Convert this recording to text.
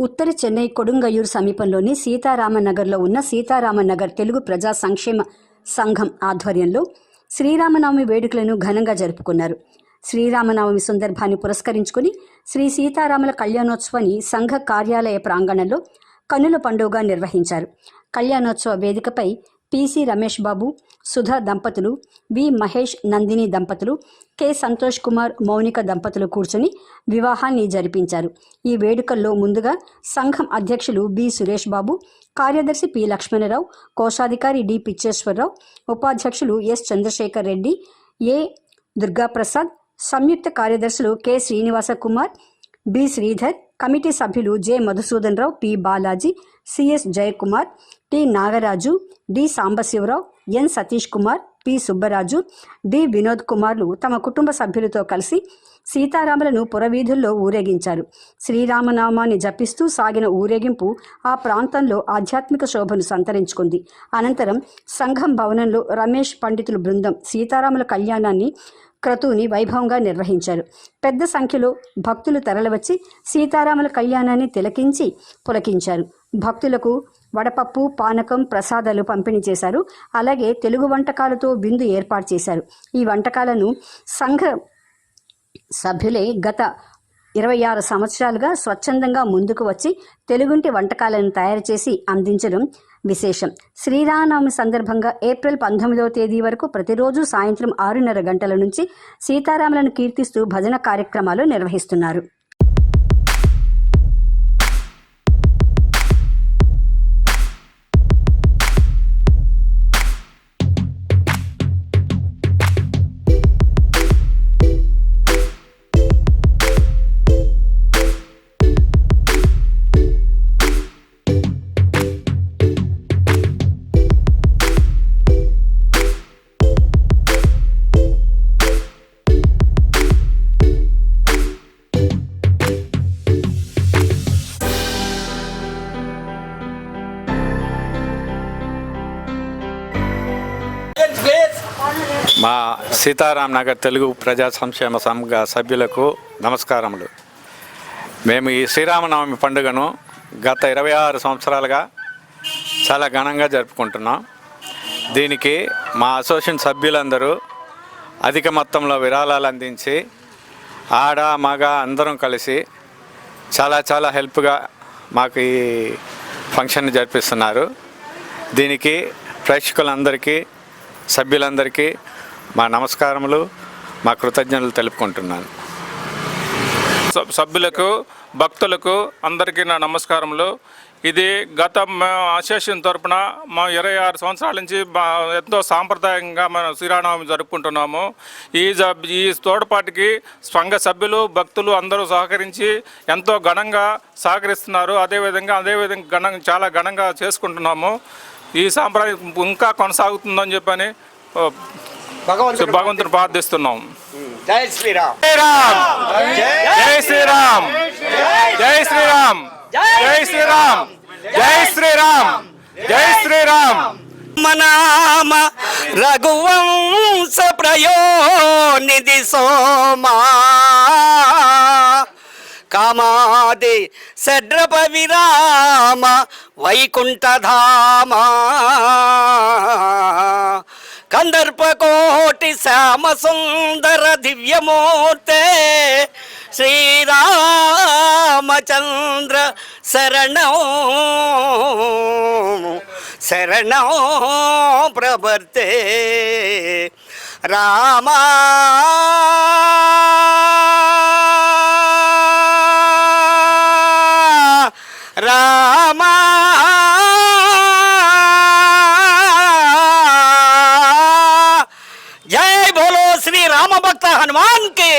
ఉత్తర చెన్నై కొడుంగయ్యూరు సమీపంలోని సీతారామనగర్లో ఉన్న సీతారామనగర్ తెలుగు ప్రజా సంక్షేమ సంఘం ఆధ్వర్యంలో శ్రీరామనవమి వేడుకలను ఘనంగా జరుపుకున్నారు. శ్రీరామనవమి సందర్భాన్ని పురస్కరించుకుని శ్రీ సీతారాముల కళ్యాణోత్సవాన్ని సంఘ కార్యాలయ ప్రాంగణంలో కన్నుల పండుగగా నిర్వహించారు. కళ్యాణోత్సవ వేదికపై పిసి రమేష్ బాబు సుధా దంపతులు వి. మహేష్ నందిని దంపతులు కె. సంతోష్ కుమార్ మౌనిక దంపతులు కూర్చొని వివాహాన్ని జరిపించారు. ఈ వేడుకల్లో ముందుగా సంఘం అధ్యక్షులు బి. సురేష్ బాబు కార్యదర్శి పి. లక్ష్మణరావు కోశాధికారి డి. పిచ్చేశ్వరరావు ఉపాధ్యక్షులు ఎస్. చంద్రశేఖర్ రెడ్డి ఏ. దుర్గాప్రసాద్ సంయుక్త కార్యదర్శులు K. Srinivasa Kumar B. Sridhar committee సభ్యులు J. Madhusudan Rao P. Balaji CS Jayakumar T. Nagaraju D. Sambasivarao N. Satish Kumar P. Subbaraju D. Vinod కుమార్లు తమ కుటుంబ సభ్యులతో కలిసి సీతారాములను పురవీధుల్లో ఊరేగించారు. శ్రీరామనామాన్ని జపిస్తూ సాగిన ఊరేగింపు ఆ ప్రాంతంలో ఆధ్యాత్మిక శోభను సంతరించుకుంది. అనంతరం సంఘం భవనంలో రమేష్ పండితుల బృందం సీతారాముల కళ్యాణాన్ని క్రతువుని వైభవంగా నిర్వహించారు. పెద్ద సంఖ్యలో భక్తులు తరలివచ్చి సీతారాముల కళ్యాణాన్ని తిలకించి పులకించారు. భక్తులకు వడపప్పు పానకం ప్రసాదాలు పంపిణీ చేశారు. అలాగే తెలుగు వంటకాలతో విందు ఏర్పాటు చేశారు. ఈ వంటకాలను సంఘ సభ్యులే గత ఇరవై ఆరు సంవత్సరాలుగా స్వచ్ఛందంగా ముందుకు వచ్చి తెలుగుంటి వంటకాలను తయారు చేసి అందించడం విశేషం. శ్రీరామనవమి సందర్భంగా ఏప్రిల్ పంతొమ్మిదవ తేదీ వరకు ప్రతిరోజు సాయంత్రం ఆరున్నర గంటల నుంచి సీతారాములను కీర్తిస్తూ భజన కార్యక్రమాలు నిర్వహిస్తున్నారు. మా సీతారాం నగర్ తెలుగు ప్రజా సంక్షేమ సంఘ సభ్యులకు నమస్కారములు. మేము ఈ శ్రీరామనవమి పండుగను గత ఇరవై ఆరు సంవత్సరాలుగా చాలా ఘనంగా జరుపుకుంటున్నాం. దీనికి మా అసోసియేషన్ సభ్యులందరూ అధిక మొత్తంలో విరాళాలు అందించి ఆడ మగ అందరం కలిసి చాలా చాలా హెల్ప్గా మాకు ఈ ఫంక్షన్ జరిపిస్తున్నారు. దీనికి ప్రేక్షకులందరికీ సభ్యులందరికీ మా నమస్కారములు మా కృతజ్ఞతలు తెలుపుకుంటున్నాను. సబ్- సభ్యులకు భక్తులకు అందరికీ నా నమస్కారములు. ఇది గత మా అసోసియేషన్ తరపున మా ఇరవై ఆరు సంవత్సరాల నుంచి మా ఎంతో సాంప్రదాయంగా మనం శ్రీరామనవమి జరుపుకుంటున్నాము. ఈ ఈ తోడపాటికి సంఘ సభ్యులు భక్తులు అందరూ సహకరించి ఎంతో ఘనంగా సహకరిస్తున్నారు. అదేవిధంగా అదేవిధంగా ఘనంగా చాలా ఘనంగా చేసుకుంటున్నాము. ఈ సాంప్రదాయం ఇంకా కొనసాగుతుందని చెప్పని భగవంతుడు భగవంతుని ప్రార్థిస్తున్నాం. జై శ్రీరామ్. జై శ్రీరామ్. జై శ్రీరామ్. జై శ్రీరామ్. జై శ్రీరామ్. జై శ్రీరామ్. మనామ రఘువంశ ప్రయోనిధి సోమా. కామాది షడ్రప విరామ వైకుంఠధామా. కందర్పకోటి శ్యామ సుందర దివ్యమూర్తే శ్రీరామచంద్ర శరణం శరణం ప్రవర్తే రామా. రా జై బోలో శ్రీ రామ భక్త హనుమాన్కి